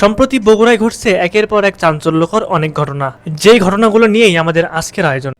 সম্প্রতি বগুড়ায় ঘটছে একের পর এক চাঞ্চল্যকর অনেক ঘটনা। যেই ঘটনাগুলো নিয়েই আমাদের আজকের আয়োজন।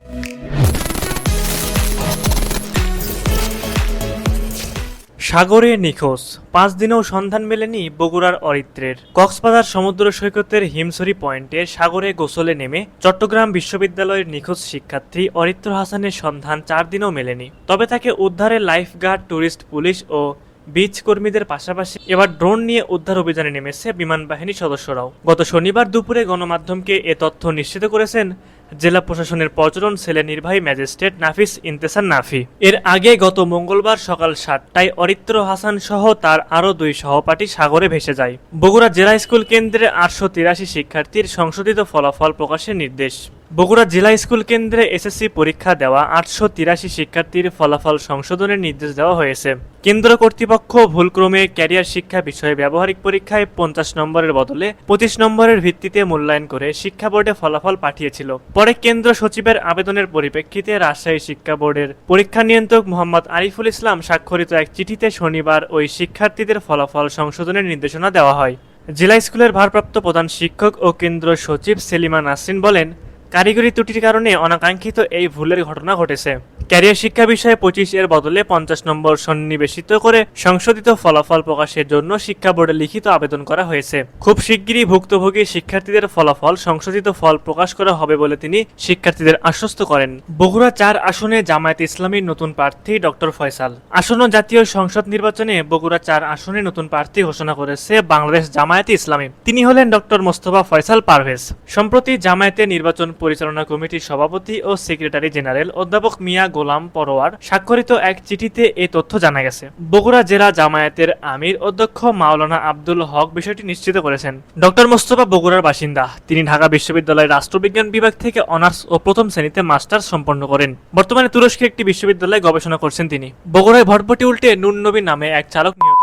সাগরে নিখোঁজ। পাঁচ দিনেও সন্ধান মেলেনি বগুড়ার অরিত্রের। কক্সবাজার সমুদ্র সৈকতের হিমছড়ি পয়েন্টে সাগরে গোসলে নেমে চট্টগ্রাম বিশ্ববিদ্যালয়ের নিখোঁজ শিক্ষার্থী অরিত্র হাসানের সন্ধান চার দিনেও মেলেনি। তবে তাকে উদ্ধারে লাইফগার্ড ট্যুরিস্ট পুলিশ ও বিচ কর্মীদের পাশাপাশি এবার ড্রোন নিয়ে উদ্ধার অভিযানে নেমেছে বিমান বাহিনীর সদস্যরাও। গত শনিবার দুপুরে গণমাধ্যমকে এ তথ্য নিশ্চিত করেছেন জেলা প্রশাসনের পর্যটন সেলের নির্বাহী ম্যাজিস্ট্রেট নাফিস ইন্তেসার নাফি। এর আগে গত মঙ্গলবার সকাল সাতটায় অরিত্র হাসান সহ তার আরও দুই সহপাঠী সাগরে ভেসে যায়। বগুড়া জেলা স্কুল কেন্দ্রে আটশো তিরাশি শিক্ষার্থীর সংশোধিত ফলাফল প্রকাশের নির্দেশ। বগুড়া জেলা স্কুল কেন্দ্রে এসএসসি পরীক্ষা দেওয়া আটশো তিরাশি শিক্ষার্থীর ফলাফল সংশোধনের নির্দেশ দেওয়া হয়েছে। কেন্দ্র কর্তৃপক্ষ ভুলক্রমে ক্যারিয়ার শিক্ষা বিষয়ে ব্যবহারিক পরীক্ষায় পঞ্চাশ নম্বরের বদলে পঁচিশ নম্বরের ভিত্তিতে মূল্যায়ন করে শিক্ষা বোর্ডে ফলাফল পাঠিয়েছিল। পরে কেন্দ্র সচিবের আবেদনের পরিপ্রেক্ষিতে রাজশাহী শিক্ষা বোর্ডের পরীক্ষা নিয়ন্ত্রক মোহাম্মদ আরিফুল ইসলাম স্বাক্ষরিত এক চিঠিতে শনিবার ওই শিক্ষার্থীদের ফলাফল সংশোধনের নির্দেশনা দেওয়া হয়। জেলা স্কুলের ভারপ্রাপ্ত প্রধান শিক্ষক ও কেন্দ্র সচিব সেলিমা নাসরিন বলেন কারিগরি ত্রুটির কারণে অনাকাঙ্ক্ষিত এই ভুলের ঘটনা ঘটেছে। ক্যারিয়ার শিক্ষা বিষয়ে পঁচিশ এর বদলে পঞ্চাশ নম্বর সন্নিবেশিত করে সংশোধিত ফলাফল প্রকাশের জন্য শিক্ষা বোর্ডে লিখিত আবেদন করা হয়েছে। খুব শিগগিরই ভুক্তভোগী শিক্ষার্থীদের ফলাফল সংশোধিত ফল প্রকাশ করা হবে বলে তিনি শিক্ষার্থীদের আশ্বস্ত করেন। বগুড়া চার আসনে জামায়াত ইসলামীর নতুন প্রার্থী ডক্টর ফয়সাল। আসন্ন জাতীয় সংসদ নির্বাচনে বগুড়া চার আসনে নতুন প্রার্থী ঘোষণা করেছে বাংলাদেশ জামায়াতে ইসলামী। তিনি হলেন ডক্টর মোস্তফা ফয়সাল পারভেজ। সম্প্রতি জামায়াতের নির্বাচন পরিচালনা কমিটির সভাপতি ও সেক্রেটারি জেনারেল অধ্যাপক মিয়া গোলাম পরোয়ার স্বাক্ষরিত এক চিঠিতে এই তথ্য জানা গেছে। বগুড়া জেলা জামায়াতের আমির অধ্যক্ষ মাওলানা আব্দুল হক বিষয়টি নিশ্চিত করেছেন। ডক্টর মোস্তফা বগুড়ার বাসিন্দা। তিনি ঢাকা বিশ্ববিদ্যালয়ের রাষ্ট্রবিজ্ঞান বিভাগ থেকে অনার্স ও প্রথম শ্রেণীতে মাস্টার্স সম্পন্ন করেন। বর্তমানে তুরস্কে একটি বিশ্ববিদ্যালয়ে গবেষণা করছেন তিনি। বগুড়ায় ভটভটি উল্টে নুন নবী নামে এক চালক হয়েছেন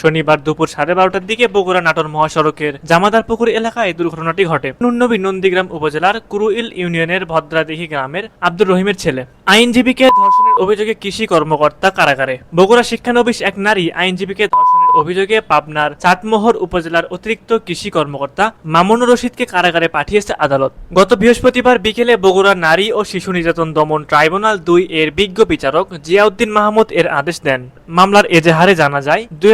শনিবার দুপুর সাড়ে বারোটার দিকে বগুড়া নাটোর মহাসড়কের জামাদারপুকুর এলাকায় এই দুর্ঘটনাটি ঘটে। নুননবী নন্দীগ্রাম উপজেলার কুরুইল ইউনিয়নের ভদ্রাদিঘি গ্রামের আব্দুর রহিমের ছেলে। আইনজীবীকে ধর্ষণের অভিযোগে কৃষি কর্মকর্তা কারাগারে। বগুড়া শিক্ষানবিশ এক নারী আইনজীবীকে ধর্ষণের অভিযোগে পাবনার চাটমোহর উপজেলার অতিরিক্ত কৃষি কর্মকর্তা মামুনুর রশিদকে কারাগারে পাঠিয়েছে আদালত। গত বৃহস্পতিবার বিকেলে বগুড়া নারী ও শিশু নির্যাতন দমন ট্রাইব্যুনাল দুই এর বিজ্ঞ বিচারক জিয়াউদ্দিন মাহমুদ এর আদেশ দেন। মামলার এজাহারে জানা যায়, দুই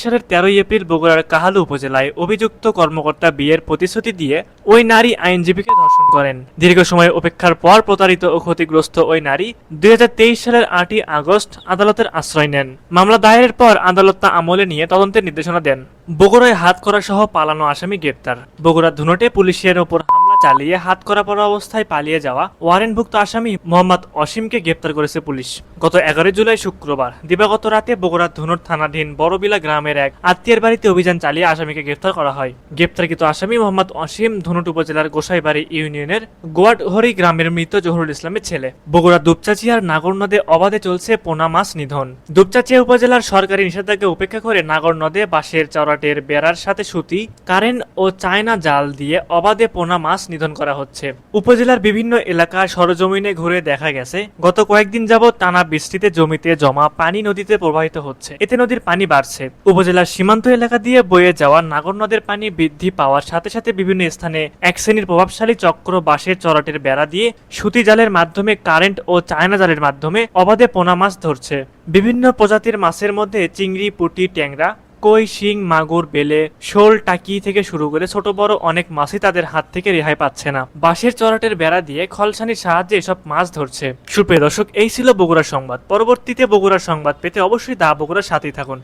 সালের তেরোই এপ্রিল বগুড়ার কাহালু উপজেলায় অভিযুক্ত কর্মকর্তা বিয়ের প্রতিশ্রুতি দিয়ে ওই নারী আইনজীবীকে ধর্ষণ করেন। দীর্ঘ সময় অপেক্ষার পর প্রতারিত ও ক্ষতিগ্রস্ত ওই নারী দুই হাজার তেইশ সালের আটই আগস্ট আদালতের আশ্রয় নেন। মামলা দায়েরের পর আদালত তা আমলে নিয়ে তদন্তের নির্দেশনা দেন। বগুড়ায় হাত করা সহ পালানো আসামি গ্রেপ্তার। বগুড়া ধুনটে পুলিশের ওপর চালিয়ে হাত করা পড়া অবস্থায় পালিয়ে যাওয়া ওয়ারেন্টভুক্ত আসামি মোহাম্মদ অসীমকে গ্রেপ্তার করেছে পুলিশ। গত এগারোই জুলাই শুক্রবার, দিবাগত রাতে বগুড়া ধুনট থানাধীন বড়বিলা গ্রামের এক আত্মীয়ের বাড়িতে অভিযান চালিয়ে আসামিকে গ্রেপ্তার করা হয়। গ্রেপ্তারকৃত আসামি মোহাম্মদ অসীম ধুনট উপজেলার গোসাইবাড়ি ইউনিয়নের গোয়াটহরি গ্রামের মৃত জহুরুল ইসলামের ছেলে। বগুড়া দুপচাচিয়ার নাগর নদে অবাধে চলছে পোনা মাছ নিধন। দুপচাচিয়া উপজেলার সরকারি নিষেধাজ্ঞা উপেক্ষা করে নাগর নদে বাঁশের চড়াটের বেড়ার সাথে সুতি কারেন্ট ও চায়না জাল দিয়ে অবাধে পোনা মাছ নিধন করা হচ্ছে। উপজেলার বিভিন্ন এলাকা সরজমিনে ঘুরে দেখা গেছে, গত কয়েকদিন যাবৎ টানা বৃষ্টিতে জমিতে জমা পানি নদীতে প্রবাহিত হচ্ছে। এতে নদীর পানি বাড়ছে। উপজেলার সীমান্ত এলাকা দিয়ে বয়ে যাওয়া নাগর নদের পানি বৃদ্ধি পাওয়ার সাথে সাথে বিভিন্ন স্থানে এক শ্রেণির প্রভাবশালী চক্র বাঁশের চড়াটের বেড়া দিয়ে সুতি জালের মাধ্যমে কারেন্ট ও চায়না জালের মাধ্যমে অবাধে পোনা মাছ ধরছে। বিভিন্ন প্রজাতির মাছের মধ্যে চিংড়ি, পুঁটি, ট্যাংরা কই শিং মাগুর বেলে শোল টাকি থেকে শুরু করে ছোট বড় অনেক মাছই তাদের হাত থেকে রেহাই পাচ্ছে না। বাঁশের চরাটের বেড়া দিয়ে খলসানির সাহায্যে এসব মাছ ধরছে। সুপ্রিয় দর্শক, এই ছিল বগুড়া সংবাদ। পরবর্তীতে বগুড়া সংবাদ পেতে অবশ্যই দা বগুড়ার সাথেই থাকুন।